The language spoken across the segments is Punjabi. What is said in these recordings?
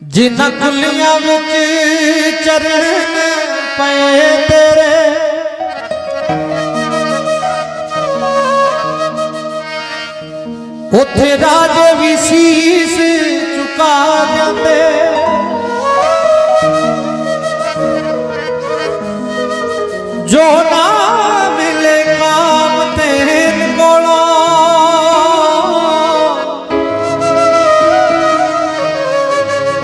ਜਿਨ੍ਹਾਂ ਕੁਲੀਆਂ ਵਿੱਚ ਚਰਨ ਪਏ ਤੇਰੇ ਉਥੇ ਰਾਜ ਵੀ ਸੀਸ ਝੁਕਾ ਜਾਂਦੇ ਜੋ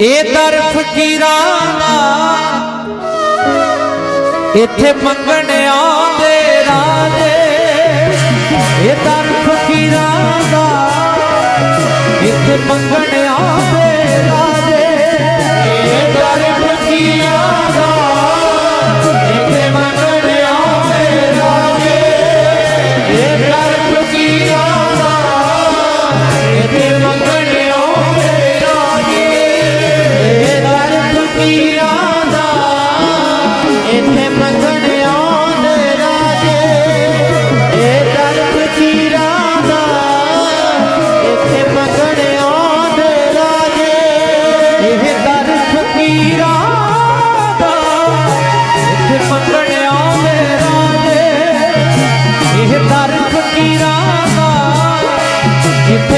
ਇਹ ਦਰ ਫਕੀਰਾਂ ਦਾ ਇੱਥੇ ਮੰਗਣ ਆ You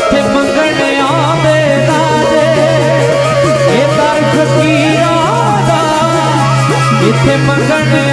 ਜਿੱਥੇ ਮੰਗਣ ਆਉਂਦੇ ਤਾਜੇ ਇਹ ਦਰ ਫਕੀਰਾਂ ਦਾ? ਜਿੱਥੇ ਮੰਗਣ